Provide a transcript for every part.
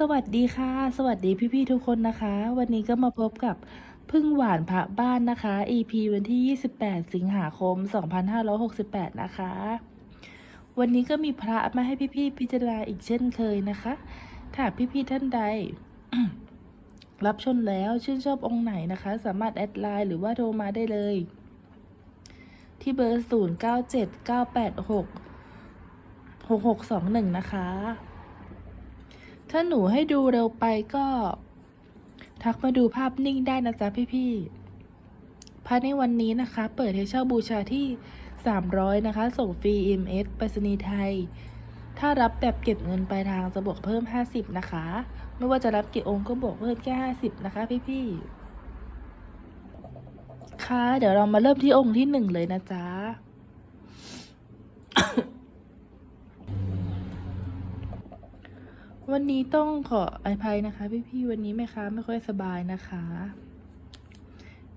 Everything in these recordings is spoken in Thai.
สวัสดีค่ะ สวัสดีพี่ๆทุกคนนะคะ วันนี้ก็มาพบกับพึ่งหวานพระบ้านนะคะ EP วันที่ 28 สิงหาคม 2568 นะคะ วันนี้ก็มีพระมาให้พี่ๆพิจารณาอีกเช่นเคยนะคะถ้าพี่ๆท่านใด รับชนแล้วชื่นชอบองค์ไหนนะคะ สามารถแอดไลน์หรือว่าโทรมาได้เลย ที่เบอร์ 0 9 7 9 8 6 6 6 2 1 นะคะ ถ้าหนูให้ดูเร็วไปก็ ทักมาดูภาพนิ่งได้นะจ๊ะพี่ๆภายในวันนี้นะคะ เปิดให้เช่าบูชาที่ 300 นะคะ ส่งฟรี EMS ไปรษณีย์ไทย ถ้ารับแบบเก็บเงินปลายทางจะบวกเพิ่ม 50 นะคะ ไม่ว่าจะรับกี่องค์ก็บวกเพิ่มแค่ 50 นะคะ พี่ๆค่ะ เดี๋ยวเรามาเริ่มที่องค์ที่หนึ่งเลยนะจ๊ะ วันนี้ต้องขออภัยนะคะ พี่ๆวันนี้แม่ค้าไม่ค่อยสบายนะคะ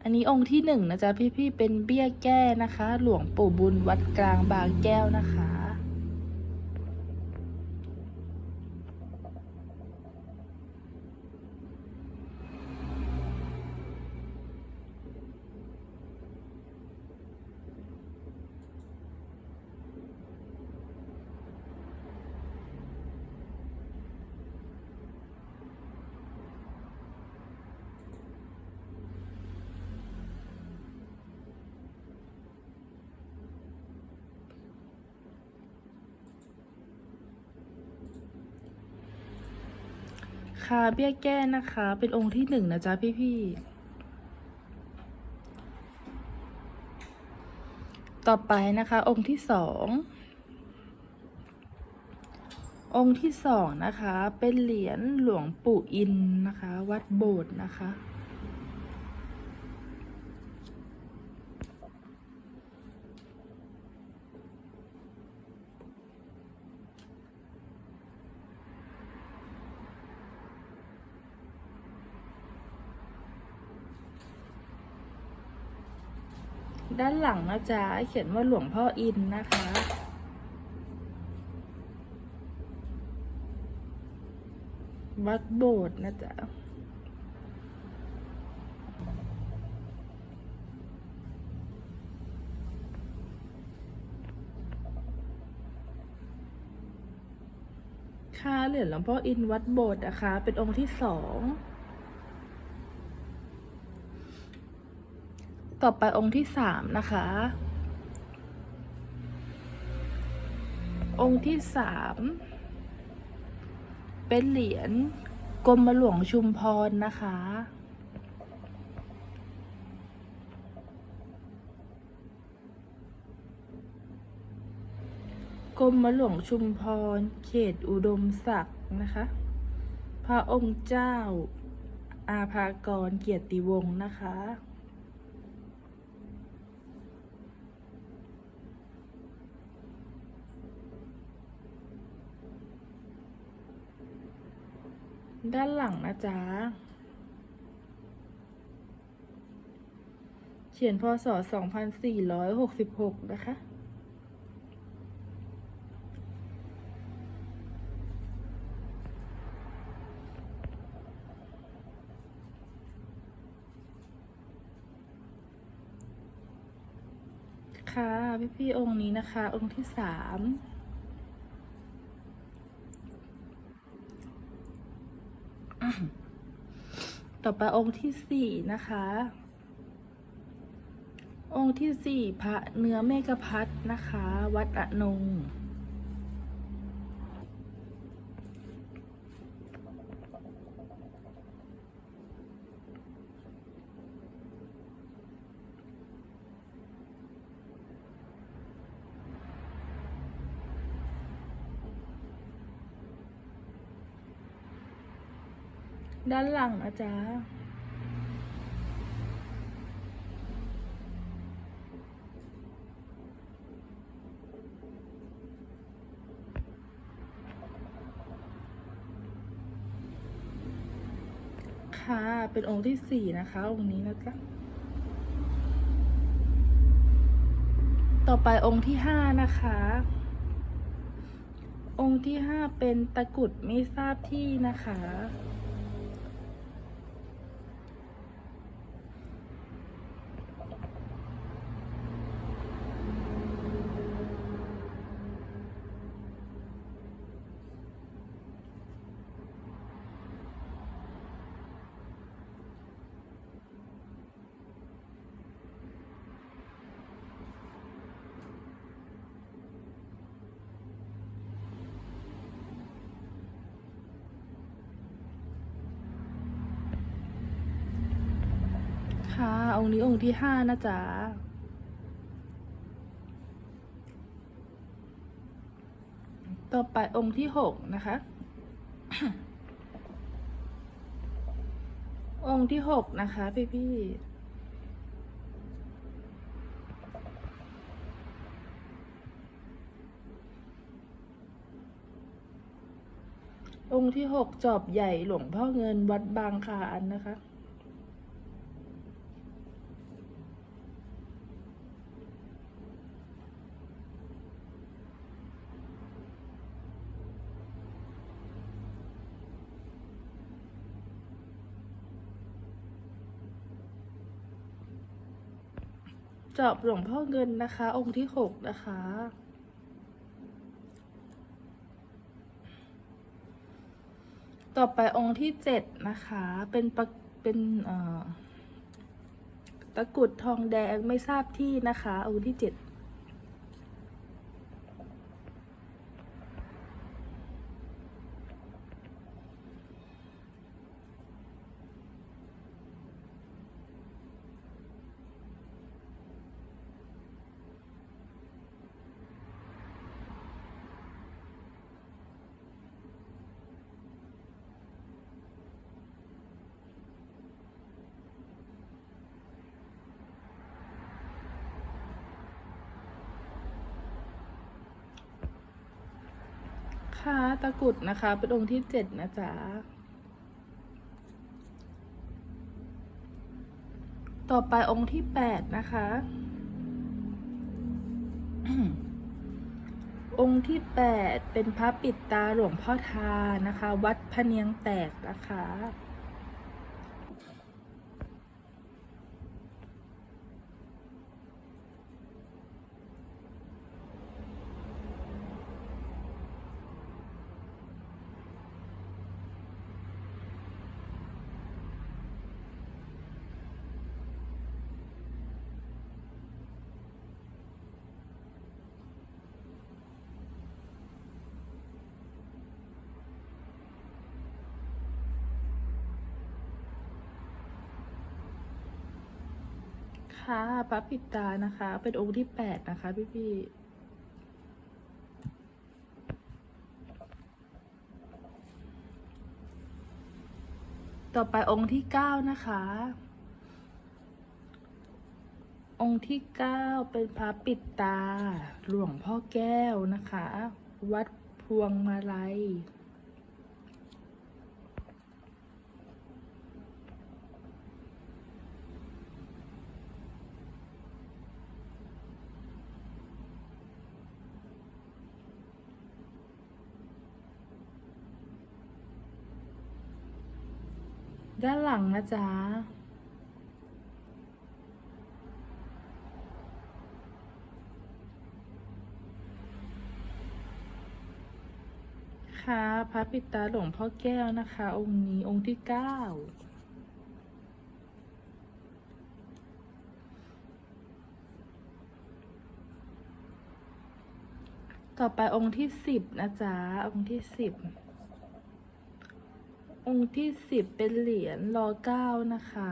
อันนี้องค์ที่หนึ่งนะจ๊ะพี่ๆเป็นเบี้ยแก้นะคะ หลวงปู่บุญวัดกลางบางแก้วนะคะ ค่ะเบี้ยแก้นะคะ เป็นองค์ที่หนึ่งนะจ๊ะพี่ๆต่อไปนะคะ องค์ที่สององค์ที่สองนะคะ เป็นเหรียญหลวงปู่อินนะคะ วัดโบสถ์นะคะ ด้านหลังนะจ๊ะเขียนว่าหลวงพ่ออินนะคะ วัดโบสถ์นะจ๊ะค่ะเหรียญหลวงพ่ออินวัดโบสถ์นะคะ เป็นองค์ที่สอง ต่อไปองค์ที่สามนะคะ องค์ที่สามเป็นเหรียญกรมหลวงชุมพรนะคะ กรมหลวงชุมพร เขตอุดมศักดิ์นะคะ พระองค์เจ้าอาภากรเกียรติวงศ์นะคะ ด้านหลังนะจ๊ะ เขียนพศ 2466 นะคะ ค่ะ พี่พี่องค์นี้นะคะ องค์ที่สาม ต่อไปองค์ที่สี่นะคะ องค์ที่สี่พระเนื้อเมฆพัฒน์นะคะ วัดอนง ด้านหลังนะจ๊ะค่ะ เป็นองค์ที่สี่นะคะ องค์นี้นะจ๊ะ ต่อไปองค์ที่ห้านะคะ องค์ที่ห้าเป็นตะกุดไม่ทราบที่นะคะ องค์นี้องค์ที่ห้านะจ๊ะต่อไปองค์ที่หกนะคะ องค์ที่หกนะคะพี่พี่องค์ที่หกจอบใหญ่หลวงพ่อเงินวัดบางคลานนะคะ จอบหลวงพ่อเงินนะคะ องค์ที่หกนะคะ ต่อไปองค์ที่เจ็ดนะคะ เป็นปะเป็นตะกรุดทองแดงไม่ทราบที่นะคะ องค์ที่เจ็ด ค่ะตะกุดนะคะ เป็นองค์ที่เจ็ดนะจ๊ะ ต่อไปองค์ที่แปดนะคะ องค์ที่แปดเป็นพระปิดตาหลวงพ่อทานะคะ วัดพะเนียงแตกนะคะ ค่ะพระปิดตานะคะ เป็นองค์ที่แปดนะคะพี่พี่ต่อไปองค์ที่เก้านะคะ องค์ที่เก้าเป็นพระปิดตา หลวงพ่อแก้วนะคะ วัดพวงมาลัย ด้านหลังนะจ๊ะค่ะพระปิตาหลวงพ่อแก้วนะคะ องค์นี้องค์ที่เก้าต่อไปองค์ที่สิบนะจ๊ะ องค์ที่สิบ องค์ที่สิบเป็นเหรียญรอเก้านะคะ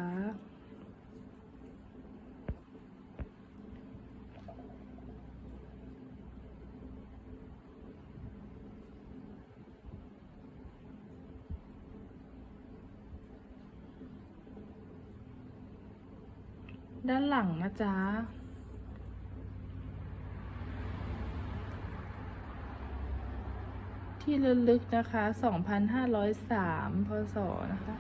ด้านหลังนะจ๊ะ ที่ระลึกนะคะ 2,503 พศ นะคะ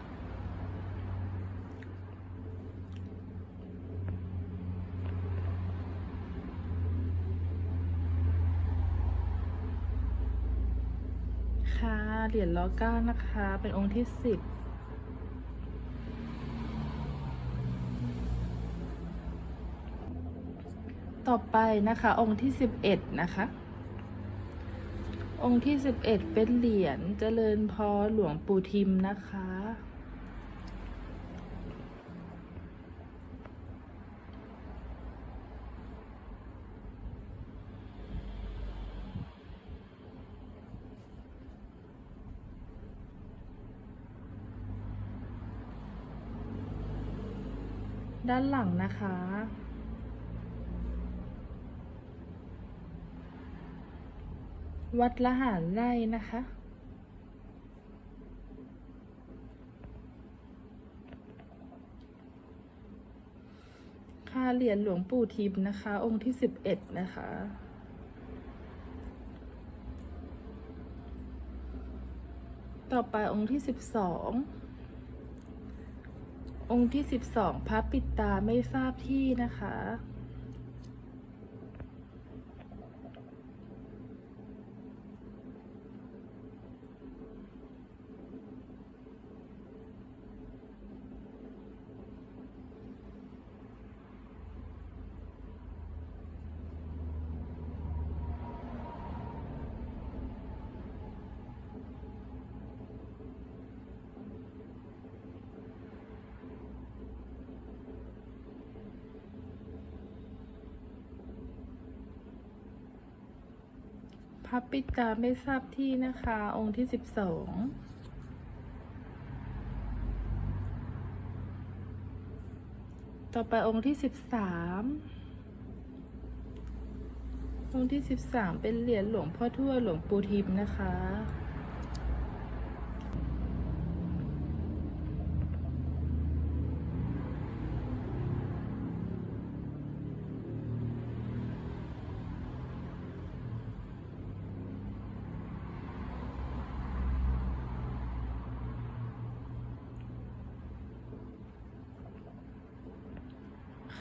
ดเหรียญล้อเก้านะคะ เป็นองค์ที่สิบต่อไปนะคะ องค์ที่สิบเอ็ดนะคะ องค์ที่สิบเอ็ดเป็นเหรียญเจริญพรหลวงปู่ทิมนะคะ ด้านหลังนะคะ วัดละหารไร่นะคะ ค่าเหรียญหลวงปู่ทิมนะคะ องค์ที่สิบเอ็ดนะคะต่อไปองค์ที่สิบสอง องค์ที่สิบสองพระปิดตาไม่ทราบที่นะคะ พระปิดตาไม่ทราบที่นะคะ องค์ที่สิบสองต่อไปองค์ที่สิบสามองค์ที่สิบสามเป็นเหรียญหลวงพ่อทวดหลวงปู่ทิมนะคะ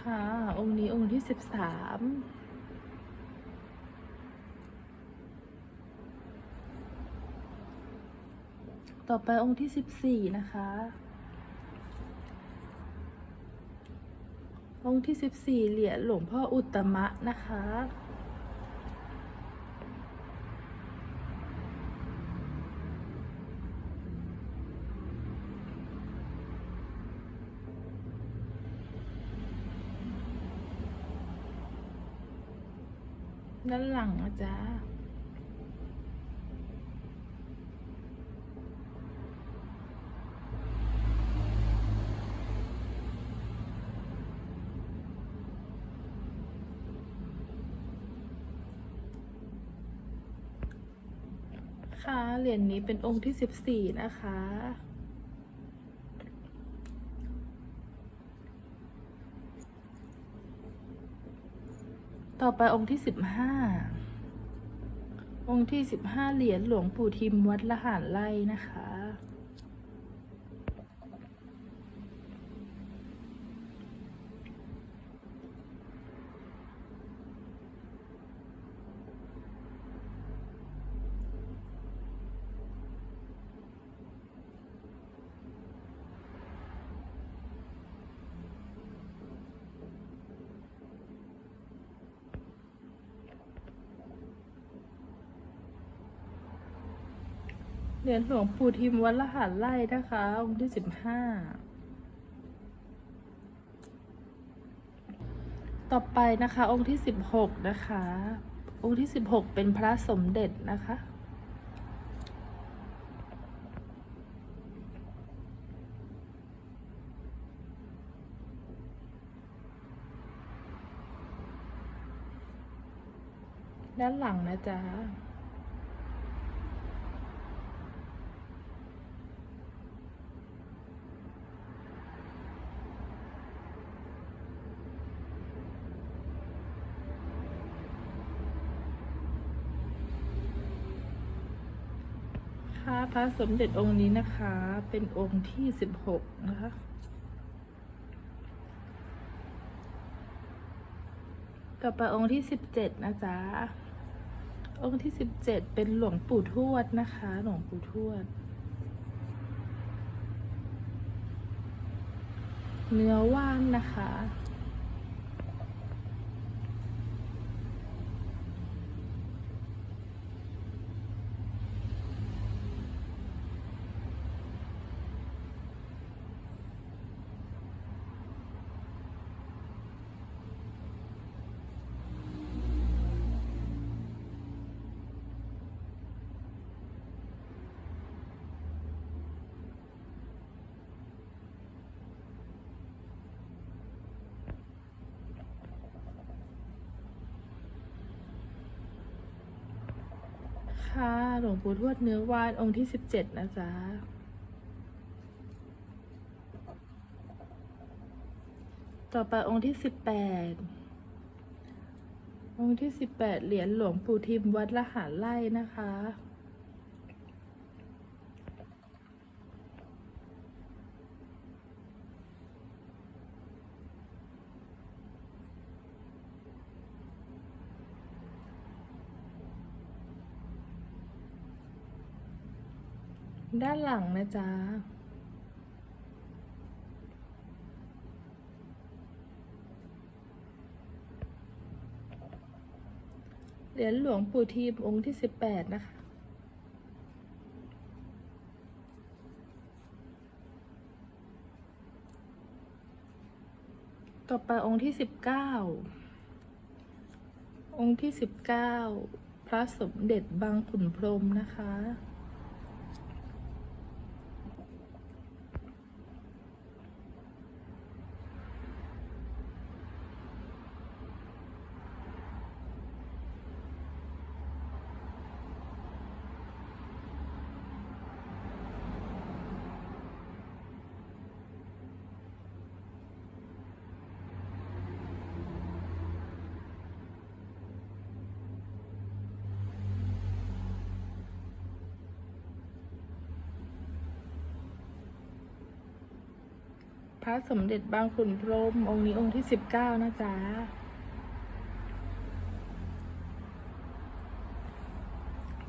ค่ะ องค์นี้องค์ที่สิบสามต่อไปองค์ที่สิบสี่นะคะ องค์ที่สิบสี่เหรียญหลวงพ่ออุตตมะนะคะ ด้านหลังนะจ๊ะค่ะเหรียญนี้เป็นองค์ที่สิบสี่นะคะ ไปองค์ที่สิบห้า องค์ที่สิบห้าเหรียญหลวงปู่ทิมวัดละหารไล่นะคะ ญหลวงปู่ทิมวัดละหารไล่นะคะ องค์ที่สิบห้า ต่อไปนะคะ องค์ที่สิบหกนะคะ องค์ที่สิบหกเป็นพระสมเด็จนะคะ ด้านหลังนะจ๊ะ พระสมเด็จองค์นี้นะคะ เป็นองค์ที่สิบหกนะคะ ต่อไปองค์ที่สิบเจ็ดนะจ๊ะ องค์ที่สิบเจ็ดเป็นหลวงปู่ทวดนะคะ หลวงปู่ทวด เนื้อว่านนะคะ ค่ะ หลวงปู่ทวดเนื้อวานองค์ที่สิบเจ็ดนะจ๊ะต่อไปองค์ที่สิบแปดองค์ที่สิบแปดเหรียญหลวงปู่ทิมวัดละหารไล่นะคะ ด้านหลังนะจ๊ะเหรียญหลวงปู่ทีมองค์ที่สิบแปดนะคะ ต่อไปองค์ที่สิบเก้า องค์ที่สิบเก้า พระสมเด็จบางขุนพรหมนะคะ ระสมเด็จบางขุนพรหมองค์นี้องค์ที่สิบเก้านะจ๊ะ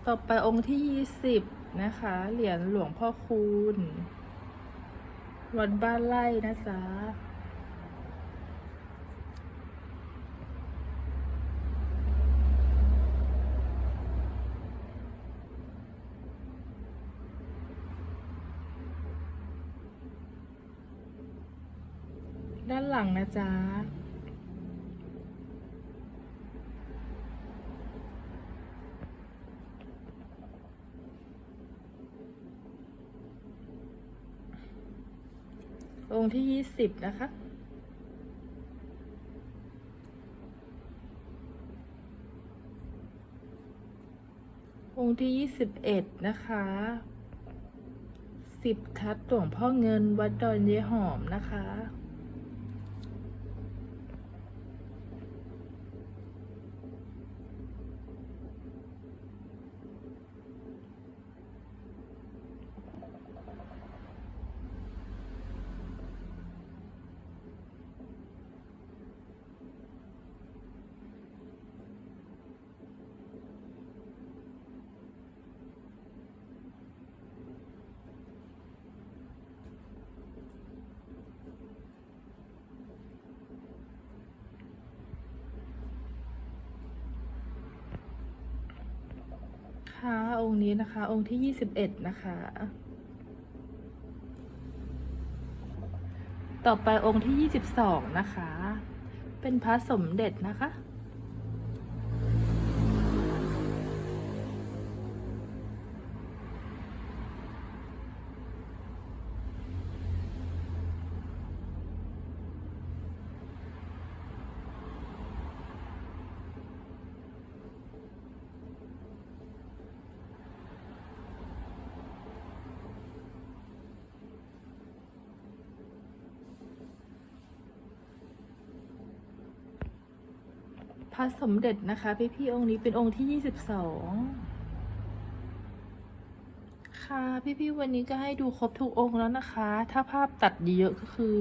ต่อไปองค์ที่ยี่สิบนะคะ เหรียญหลวงพ่อคูณ วัดบ้านไร่นะจ๊ะ หลังนะจ๊ะองค์ที่ยี่สิบนะคะ องค์ที่ยี่สิบเอ็ดนะคะสิบทัดหลวงพ่อเงินวัดดอนเยหอมนะคะ คะ องค์นี้นะคะ องค์ที่ยี่สิบเอ็ดนะคะ ต่อไปองค์ที่ยี่สิบสองนะคะ เป็นพระสมเด็จนะคะ พ ระสมเด็จนะคะ พี่พี่องค์นี้เป็นองค์ที่ยี่สิบสองค่ะ พี่พี่วันนี้ก็ให้ดูครบทุกองค์แล้วนะคะ ถ้าภาพตัดเยอะก็คือ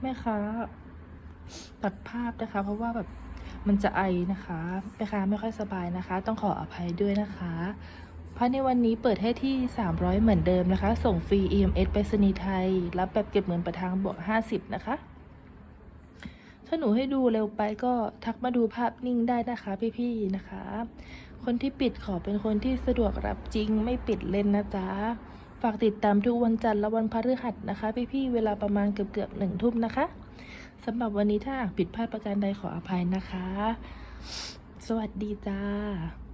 แม่ค้าตัดภาพนะคะ เพราะว่าแบบมันจะไอนะคะแม่ค้าไม่ค่อยสบายนะคะ ต้องขออภัยด้วยนะคะภายในวันนี้เปิดให้ที่ 300 เหมือนเดิมนะคะ ส่งฟรี EMS ไปรษณีไทย รับแบบเก็บเงินประทางบวก 50 นะคะ ถ้าหนูให้ดูเร็วไปก็ทักมาดูภาพนิ่งได้นะคะพี่ๆนะคะ คนที่ปิดขอเป็นคนที่สะดวกรับจริงไม่ปิดเล่นนะจ๊ะ ฝากติดตามทุกวันจันทร์และวันพฤหัสนะคะ พี่ๆเวลาประมาณเกือบๆหนึ่งทุ่มนะคะสำหรับวันนี้ถ้าผิดพลาดประการใดขออภัยนะคะ สวัสดีจ้า